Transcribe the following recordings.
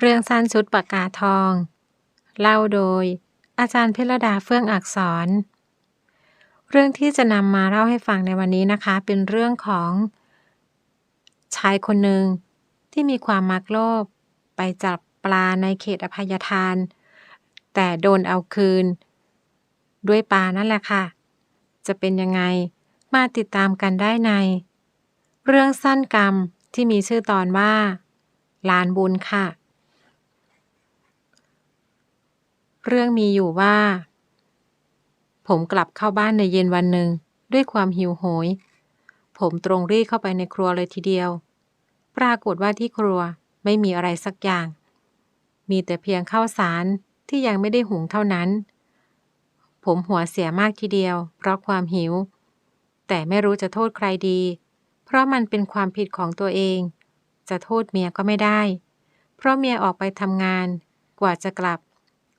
เรื่องสั้นชุดปากกาทอง เล่าโดย อาจารย์เพลดาเฟื่องอักษร เรื่องที่จะนำมาเล่าให้ฟังในวันนี้นะคะ เป็นเรื่องของ ชายคนหนึ่งที่มีความมักโลภไปจับปลาในเขตอภัยทาน แต่โดนเอาคืน ด้วยปลานั่นแหละค่ะ จะเป็นยังไงมาติดตามกันได้ใน เรื่องสั้นกรรมที่มีชื่อตอนว่าลานบุญค่ะ เรื่องมีอยู่ว่า ผมกลับเข้าบ้านในเย็นวันหนึ่ง ด้วยความหิวโหย ผมตรงรีเข้าไปในครัวเลยทีเดียว ปรากฏว่าที่ครัวไม่มีอะไรสักอย่าง มีแต่เพียงข้าวสารที่ยังไม่ได้หุงเท่านั้น ผมหัวเสียมากทีเดียว เพราะความหิว แต่ไม่รู้จะโทษใครดี เพราะมันเป็นความผิดของตัวเอง จะโทษเมียก็ไม่ได้ เพราะเมียออกไปทำงาน กว่าจะกลับ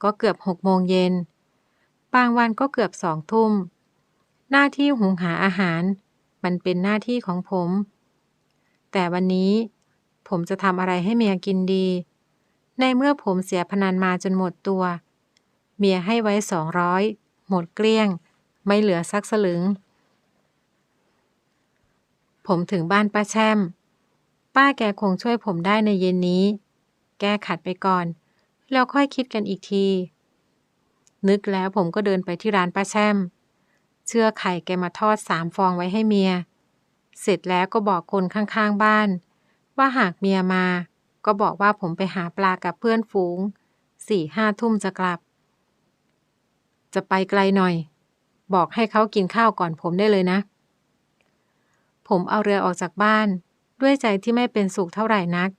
ก็เกือบหกโมงเย็น บางวันก็เกือบสองทุ่ม หน้าที่หุงหาอาหาร มันเป็นหน้าที่ของผม แต่วันนี้ผมจะทำอะไรให้เมียกินดี ในเมื่อผมเสียพนันมาจนหมดตัว เมียให้ไว้สองร้อยหมดเกลี้ยง ไม่เหลือสักสลึง ผมถึงบ้านป้าแช่ม ป้าแกคงช่วยผมได้ในเย็นนี้ แก้ขัดไปก่อน แล้วค่อยคิดกันอีกที นึกแล้วผมก็เดินไปที่ร้านป้าแช่ม เชื่อไข่แกมาทอดสามฟองไว้ให้เมีย เสร็จแล้วก็บอกคนข้างๆบ้าน ว่าหากเมียมา ก็บอกว่าผมไปหาปลากับเพื่อนฝูง สี่ห้าทุ่มจะกลับ จะไปไกลหน่อย บอกให้เขากินข้าวก่อนผมได้เลยนะ ผมเอาเรือออกจากบ้าน ด้วยใจที่ไม่เป็นสุขเท่าไหร่นัก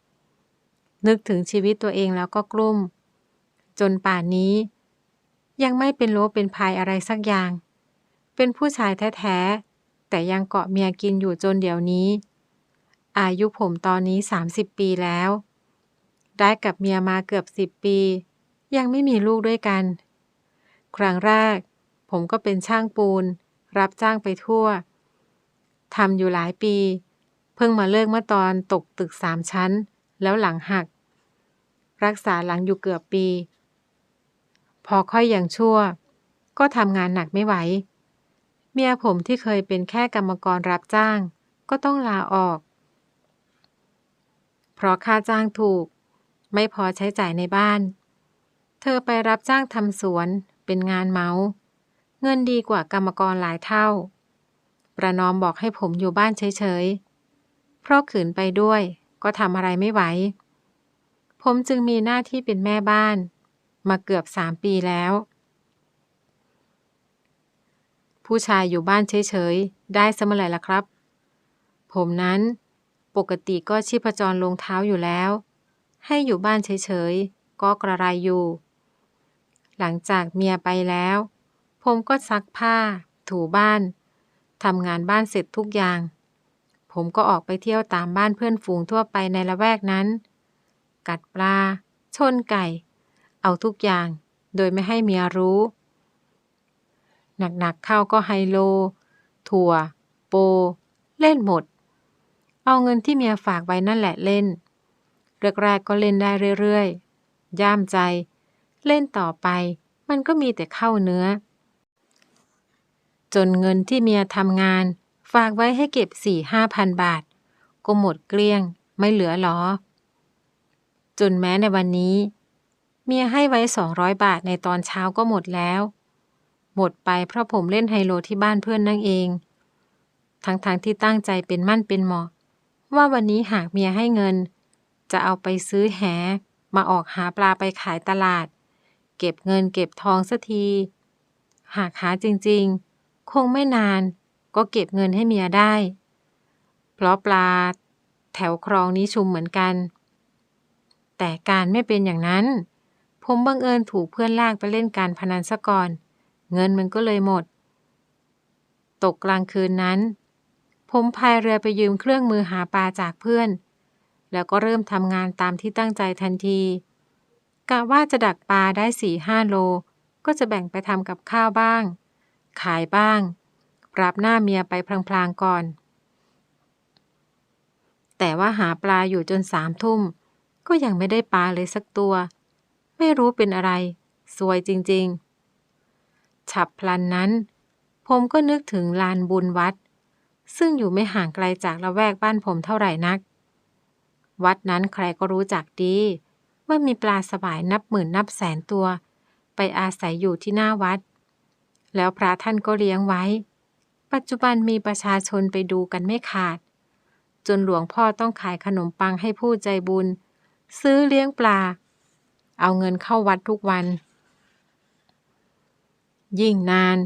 นึกถึงชีวิตตัวเองแล้วก็กลุ้ม จนป่านนี้ ยังไม่เป็นโลเป็นพายอะไรสักอย่าง เป็นผู้ชายแท้ๆ แต่ยังเกาะเมียกินอยู่จนเดี๋ยวนี้ อายุผมตอนนี้ 30 ปีแล้ว ได้กับเมียมาเกือบ10ปี ยังไม่มีลูกด้วยกัน ครั้งแรก ผมก็เป็นช่างปูน รับจ้างไปทั่วทำอยู่หลายปี เพิ่งมาเลิกเมื่อตอนตกตึกสามชั้น แล้วหลังหัก รักษาหลังอยู่เกือบปี พอค่อยอย่างชั่ว ก็ทำงานหนักไม่ไหว เมียผมที่เคยเป็นแค่กรรมกรรับจ้าง ก็ต้องลาออก เพราะค่าจ้างถูก ไม่พอใช้จ่ายในบ้าน เธอไปรับจ้างทำสวน เป็นงานเมา เงินดีกว่ากรรมกรหลายเท่า ประนอมบอกให้ผมอยู่บ้านเฉยๆ เพราะขืนไปด้วย ก็ทำอะไรไม่ไหว ผมจึงมีหน้าที่เป็นแม่บ้าน มาเกือบสามปีแล้ว ผู้ชายอยู่บ้านเฉยๆ ได้สมอไหร่ละครับ ผมนั้นปกติก็ชีพจรลงเท้าอยู่แล้ว ให้อยู่บ้านเฉยๆ ก็กระไรอยู่ หลังจากเมียไปแล้ว ผมก็ซักผ้า ถูบ้านทำงานบ้านเสร็จทุกอย่าง ผมก็ออกไปเที่ยวตามบ้านเพื่อนฝูงทั่วไปในละแวกนั้น กัดปลา ชนไก่ เอาทุกอย่าง โดยไม่ให้เมียรู้ หนักๆเข้าก็ไฮโล ถั่ว โป เล่นหมด เอาเงินที่เมียฝากไว้นั่นแหละเล่นแรกๆก็เล่นได้เรื่อยๆ ย่ามใจ เล่นต่อไป มันก็มีแต่เข้าเนื้อ จนเงินที่เมียทำงาน ฝากไว้ให้เก็บสี่ห้าพันบาท ก็หมดเกลี้ยง ไม่เหลือหรอ จนแม้ในวันนี้ เมียให้ไว้สองร้อยบาทในตอนเช้าก็หมดแล้ว หมดไปเพราะผมเล่นไฮโลที่บ้านเพื่อนนั่งเอง ทั้งๆทที่ตั้งใจเป็นมั่นเป็นเหมาะ ว่าวันนี้หากเมียให้เงิน จะเอาไปซื้อแห มาออกหาปลาไปขายตลาด เก็บเงินเก็บทองสักที หากหาจริงๆ คงไม่นานก็เก็บเงินให้เมียได้ เพราะปลา แถวคลองนี้ชุมเหมือนกัน แต่การไม่เป็นอย่างนั้น ผมบังเอิญถูกเพื่อนลากไปเล่นการพนันซะก่อน เงินมันก็เลยหมด ตกกลางคืนนั้น ผมพายเรือไปยืมเครื่องมือหาปลาจากเพื่อน แล้วก็เริ่มทำงานตามที่ตั้งใจทันทีกะว่าจะดักปลาได้สี่ห้าโล ก็จะแบ่งไปทำกับข้าวบ้าง ขายบ้าง ปรับหน้าเมียไปพลางๆก่อน แต่ว่าหาปลาอยู่จนสามทุ่ม ก็ยังไม่ได้ปลาเลยสักตัว ไม่รู้เป็นอะไร สวยจริงๆ ฉับพลันนั้น ผมก็นึกถึงลานบุญวัด ซึ่งอยู่ไม่ห่างไกลจากละแวกบ้านผมเท่าไหร่นัก วัดนั้นใครก็รู้จักดีว่ามีปลาสวายนับหมื่นนับแสนตัว ไปอาศัยอยู่ที่หน้าวัด แล้วพระท่านก็เลี้ยงไว้ ปัจจุบันมีประชาชนไปดูกันไม่ขาด จนหลวงพ่อต้องขายขนมปังให้ผู้ใจบุญ ซื้อเลี้ยงปลา เอาเงินเข้าวัดทุกวัน ยิ่งนาน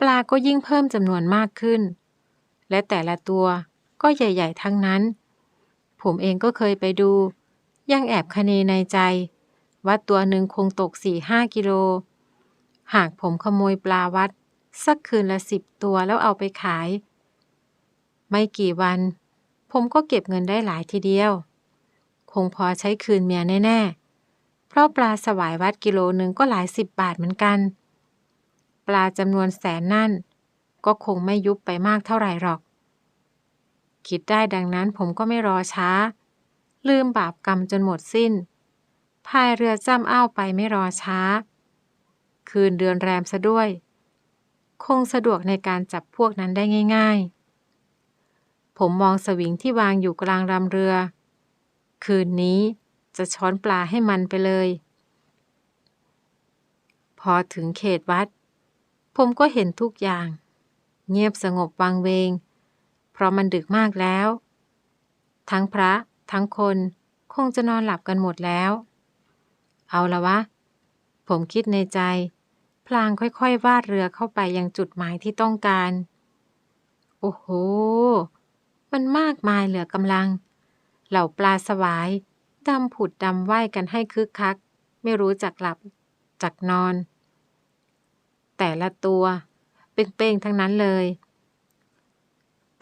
ปลาก็ยิ่งเพิ่มจำนวนมากขึ้น และแต่ละตัวก็ใหญ่ ๆ ทั้งนั้น ผมเองก็เคยไปดู ยังแอบคเนในใจ ว่าตัวหนึ่งคงตกสี่ห้ากิโล หากผมขโมยปลาวัด สักคืนละสิบตัวแล้วเอาไปขาย ไม่กี่วัน ผมก็เก็บเงินได้หลายทีเดียว คงพอใช้คืนเมียแน่ ๆ เพราะปลาสวายวัดกิโลหนึ่งก็หลายสิบบาทเหมือนกัน ปลาจำนวนแสนนั่น ก็คงไม่ยุบไปมากเท่าไหร่หรอก คิดได้ดังนั้นผมก็ไม่รอช้า ลืมบาปกรรมจนหมดสิ้นพายเรือจ้ำอ้าวไปไม่รอช้า คืนเดือนแรมซะด้วย คงสะดวกในการจับพวกนั้นได้ง่าย ๆ ผมมองสวิงที่วางอยู่กลางลำเรือ คืนนี้ จะช้อนปลาให้มันไปเลย พอถึงเขตวัด ผมก็เห็นทุกอย่าง เงียบสงบวังเวง เพราะมันดึกมากแล้ว ทั้งพระทั้งคนคงจะนอนหลับกันหมดแล้ว เอาละวะ ผมคิดในใจ พลางค่อยๆ วาดเรือเข้าไปยังจุดหมายที่ต้องการ โอ้โห มันมากมายเหลือกำลัง เหล่าปลาสวาย ดำผุดดำว่ายกันให้คึกคัก ไม่รู้จักหลับจักนอน แต่ละตัวเป้งๆทั้งนั้นเลย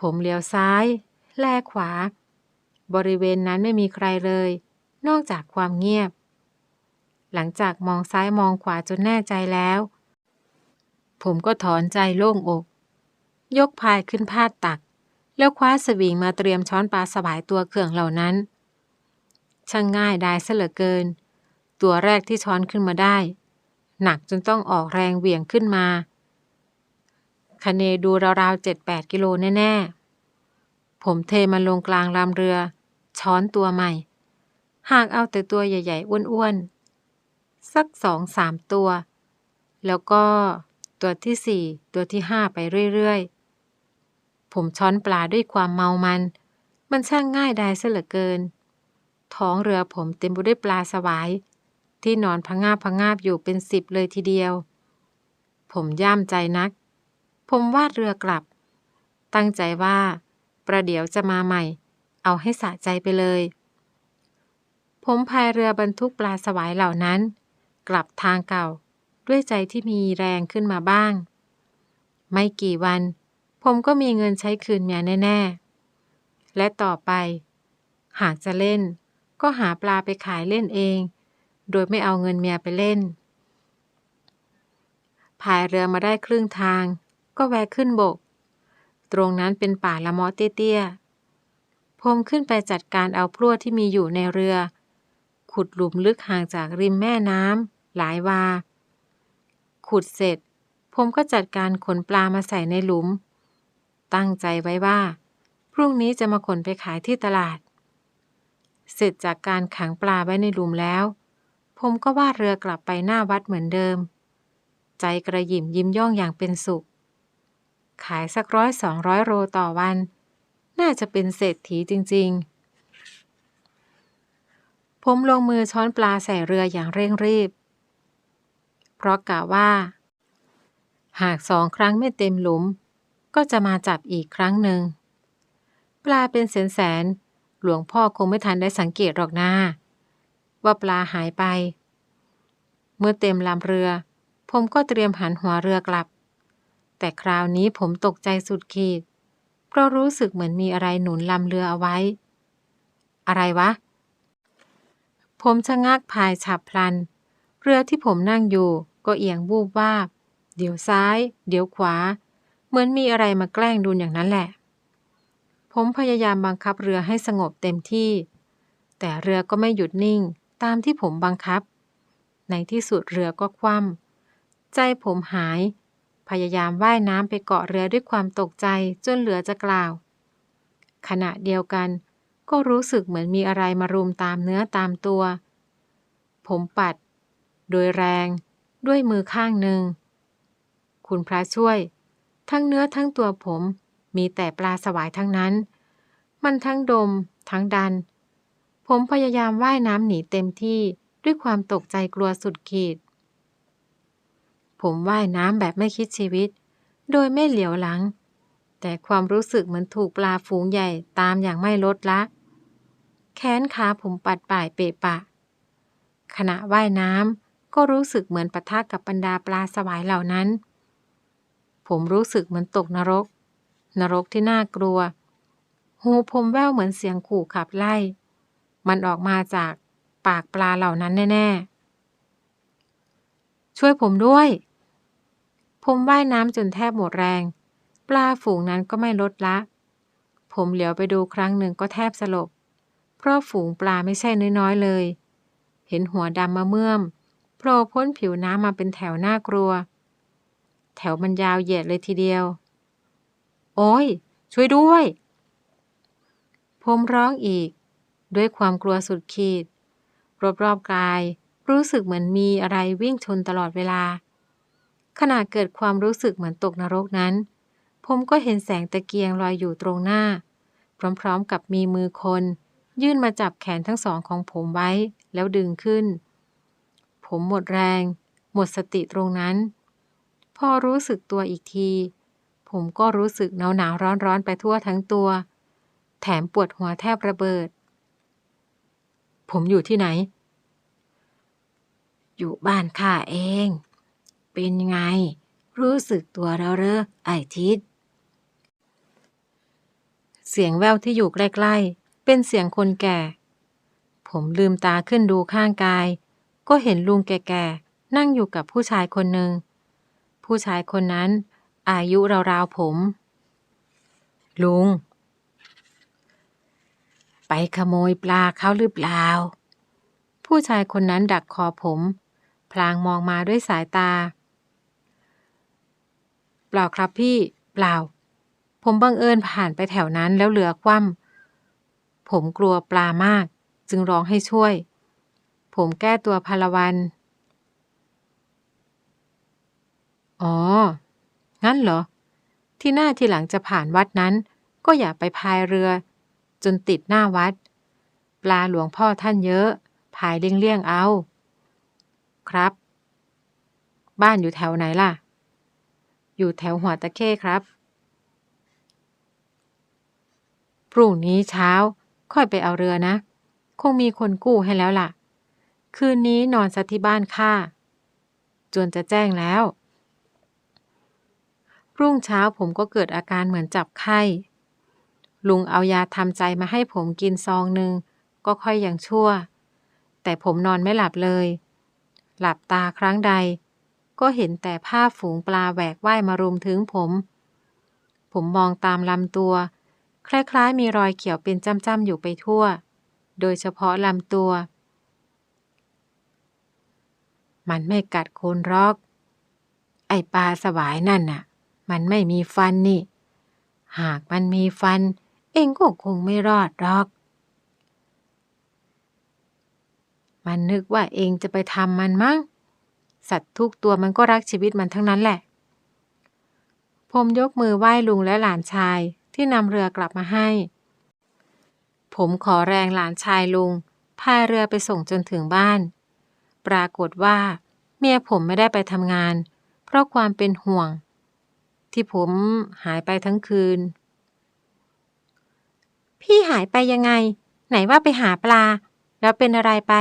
ผมเลี้ยวซ้าย แลขวา บริเวณนั้นไม่มีใครเลย นอกจากความเงียบ หลังจากมองซ้ายมองขวาจนแน่ใจแล้ว ผมก็ถอนใจโล่งอก ยกพายขึ้นพาดตัก แล้วคว้าสวิงมาเตรียมช้อนปลาสวายตัวเขื่องเหล่านั้น ช่างง่ายได้ซะเหลือเกิน ตัวแรกที่ช้อนขึ้นมาได้ หนักจนต้องออกแรงเหวี่ยงขึ้นมาคเนดูราวๆเจ็ดแปดกิโลแน่ๆ ผมเทมันลงกลางลำเรือ ช้อนตัวใหม่ หากเอาแต่ตัวใหญ่ๆ อ้วนๆ สักสองสามตัว แล้วก็ตัวที่สี่ตัวที่ห้าไปเรื่อยๆ ผมช้อนปลาด้วยความเมามัน มันช่างง่ายได้ซะเหลือเกิน ท้องเรือผมเต็มไปด้วยปลาสวาย ที่นอนพงาบพงาบอยู่เป็นสิบเลยทีเดียว ผมย่ามใจนัก ผมวาดเรือกลับ ตั้งใจว่า ประเดี๋ยวจะมาใหม่ เอาให้สะใจไปเลย ผมพายเรือบรรทุกปลาสวายเหล่านั้น กลับทางเก่าด้วยใจที่มีแรงขึ้นมาบ้าง ไม่กี่วัน ผมก็มีเงินใช้คืนเมียแน่ ๆ และต่อไป หากจะเล่น ก็หาปลาไปขายเล่นเอง โดยไม่เอาเงินเมียไปเล่นพายเรือมาได้ครึ่งทาง ก็แวะขึ้นบก ตรงนั้นเป็นป่าละมอเตี้ยๆผมขึ้นไปจัดการเอาพลั่วที่มีอยู่ในเรือ ขุดหลุมลึกห่างจากริมแม่น้ำหลายวา ขุดเสร็จผมก็จัดการขนปลามาใส่ในหลุม ตั้งใจไว้ว่า พรุ่งนี้จะมาขนไปขายที่ตลาด เสร็จจากการขังปลาไว้ในหลุมแล้ว ผมก็วาดเรือกลับไปหน้าวัดเหมือนเดิม ใจกระยิมยิ้มย่องอย่างเป็นสุข ขายสักร้อยสองร้อยโลต่อวัน น่าจะเป็นเศรษฐีจริง ๆ ผมลงมือช้อนปลาใส่เรืออย่างเร่งรีบ เพราะกะว่า หากสองครั้งไม่เต็มหลุม ก็จะมาจับอีกครั้งหนึ่ง ปลาเป็นแสนๆ หลวงพ่อคงไม่ทันได้สังเกตหรอกนาว่าปลาหายไป เมื่อเต็มลำเรือ ผมก็เตรียมหันหัวเรือกลับ แต่คราวนี้ผมตกใจสุดขีด เพราะรู้สึกเหมือนมีอะไรหนุนลำเรือเอาไว้ อะไรวะ ผมชะงักพายฉับพลัน เรือที่ผมนั่งอยู่ก็เอียงวูบวาบ เดี๋ยวซ้าย เดี๋ยวขวา เหมือนมีอะไรมาแกล้งดูอย่างนั้นแหละ ผมพยายามบังคับเรือให้สงบเต็มที่ แต่เรือก็ไม่หยุดนิ่งตามที่ผมบังคับ ในที่สุดเรือก็คว่ำใจผมหาย พยายามว่ายน้ำไปเกาะเรือด้วยความตกใจจนเหลือจะกล่าว ขณะเดียวกัน ก็รู้สึกเหมือนมีอะไรมารุมตามเนื้อตามตัว ผมปัด โดยแรง ด้วยมือข้างหนึ่ง คุณพระช่วย ทั้งเนื้อทั้งตัวผม มีแต่ปลาสวายทั้งนั้น มันทั้งดม ทั้งดัน ผมพยายามว่ายน้ำหนีเต็มที่ด้วยความตกใจกลัวสุดขีด ผมว่ายน้ำแบบไม่คิดชีวิต โดยไม่เหลียวหลัง แต่ความรู้สึกเหมือนถูกปลาฝูงใหญ่ตามอย่างไม่ลดละ แขนขาผมปัดป่ายเปะปะ ขณะว่ายน้ำก็รู้สึกเหมือนปะทะกับบรรดาปลาสวายเหล่านั้น ผมรู้สึกเหมือนตกนรก นรกที่น่ากลัว หูผมแว่วเหมือนเสียงขู่ขับไล่ มันออกมาจากปากปลาเหล่านั้นแน่ ๆ ช่วยผมด้วย ผมว่ายน้ำจนแทบหมดแรง ปลาฝูงนั้นก็ไม่ลดละ ผมเหลียวไปดูครั้งหนึ่งก็แทบสลบ เพราะฝูงปลาไม่ใช่น้อยๆเลย เห็นหัวดำมาเมื่อมโผล่พ้นผิวน้ำมาเป็นแถวน่ากลัว แถวมันยาวเหยียดเลยทีเดียว โอ้ย ช่วยด้วย ผมร้องอีก ด้วยความกลัวสุดขีด รอบๆกาย รู้สึกเหมือนมีอะไรวิ่งชนตลอดเวลา ขณะเกิดความรู้สึกเหมือนตกนรกนั้น ผมก็เห็นแสงตะเกียงลอยอยู่ตรงหน้า พร้อมๆกับมีมือคน ยื่นมาจับแขนทั้งสองของผมไว้แล้วดึงขึ้น ผมหมดแรง หมดสติตรงนั้น พอรู้สึกตัวอีกที ผมก็รู้สึกหนาวหนาวร้อนร้อนไปทั่วทั้งตัว แถมปวดหัวแทบระเบิด ผมอยู่ที่ไหน อยู่บ้านข้าเอง เป็นไง รู้สึกตัวแล้วเรอไอทิดเสียงแววที่อยู่ใกล้ๆ เป็นเสียงคนแก่ ผมลืมตาขึ้นดูข้างกาย ก็เห็นลุงแก่ๆ นั่งอยู่กับผู้ชายคนหนึ่ง ผู้ชายคนนั้น อายุราวๆผม ลุง ไปขโมยปลาเขาหรือเปล่า ผู้ชายคนนั้นดักคอผม พลางมองมาด้วยสายตา เปล่าครับพี่ เปล่า ผมบังเอิญผ่านไปแถวนั้นแล้วเหลือคว่ำผมกลัวปลามาก จึงร้องให้ช่วย ผมแก้ตัวพลวัน อ๋อ งั้นเหรอ ที่หน้าที่หลังจะผ่านวัดนั้น ก็อย่าไปพายเรือ จนติดหน้าวัด ปลาหลวงพ่อท่านเยอะ พายเลี่ยงๆเอา ครับ บ้านอยู่แถวไหนล่ะ อยู่แถวหัวตะเข้ครับ พรุ่งนี้เช้าค่อยไปเอาเรือนะ คงมีคนกู้ให้แล้วล่ะ คืนนี้นอนสักที่บ้านข้าจนจะแจ้งแล้ว รุ่งเช้าผมก็เกิดอาการเหมือนจับไข้ ลุงเอายาทำใจมาให้ผมกินซองหนึ่งก็ค่อยยังชั่ว แต่ผมนอนไม่หลับเลย หลับตาครั้งใด ก็เห็นแต่ภาพฝูงปลาแหวกว่ายมารุมถึงผม ผมมองตามลำตัว คล้ายๆ มีรอยเขียวเป็นจ้ำๆอยู่ไปทั่ว โดยเฉพาะลำตัว มันไม่กัดคนรอก ไอปลาสวายนั่นน่ะ มันไม่มีฟันนี่ หากมันมีฟัน เองก็คงไม่รอดหรอก มันนึกว่าเองจะไปทำมันมั้ง สัตว์ทุกตัวมันก็รักชีวิตมันทั้งนั้นแหละ ผมยกมือไหว้ลุงและหลานชายที่นำเรือกลับมาให้ ผมขอแรงหลานชายลุงพายเรือไปส่งจนถึงบ้าน ปรากฏว่า เมียผมไม่ได้ไปทำงาน เพราะความเป็นห่วง ที่ผมหายไปทั้งคืน พี่หายไปยังไง ไหนว่าไปหาปลา แล้วเป็นอะไรไป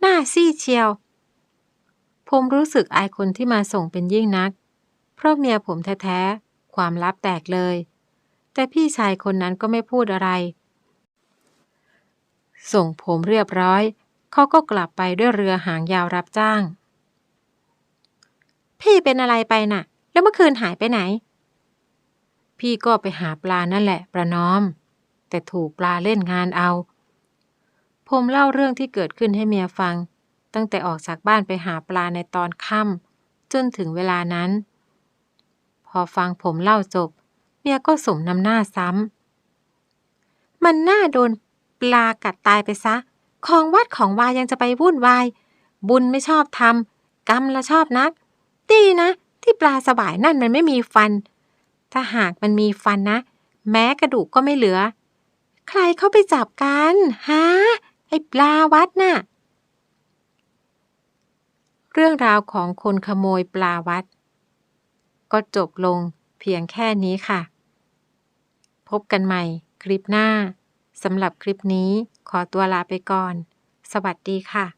หน้าซีดเชียว ผมรู้สึกอายคนที่มาส่งเป็นยิ่งนัก เพราะเมียผมแท้ๆ ความลับแตกเลย แต่พี่ชายคนนั้นก็ไม่พูดอะไร ส่งผมเรียบร้อย เขาก็กลับไปด้วยเรือหางยาวรับจ้าง พี่เป็นอะไรไปน่ะ แล้วเมื่อคืนหายไปไหน พี่ก็ไปหาปลานั่นแหละ ประนอม แต่ถูกปลาเล่นงานเอา ผมเล่าเรื่องที่เกิดขึ้นให้เมียฟัง ตั้งแต่ออกจากบ้านไปหาปลาในตอนค่ำจนถึงเวลานั้น พอฟังผมเล่าจบ เมียก็สมน้ำหน้าซ้ำ มันน่าโดนปลากัดตายไปซะ ของวัดของวายังจะไปวุ่นวาย บุญไม่ชอบทำกรรมละชอบนัก ดีนะ ที่ปลาสวายนั่นมันไม่มีฟัน ถ้าหากมันมีฟันนะ แม้กระดูกก็ไม่เหลือ ใครเข้าไปจับกันฮะไอ้ปลาวัดน่ะ เรื่องราวของคนขโมยปลาวัด ก็จบลงเพียงแค่นี้ค่ะ พบกันใหม่คลิปหน้าสำหรับคลิปนี้ขอตัวลาไปก่อน สวัสดีค่ะ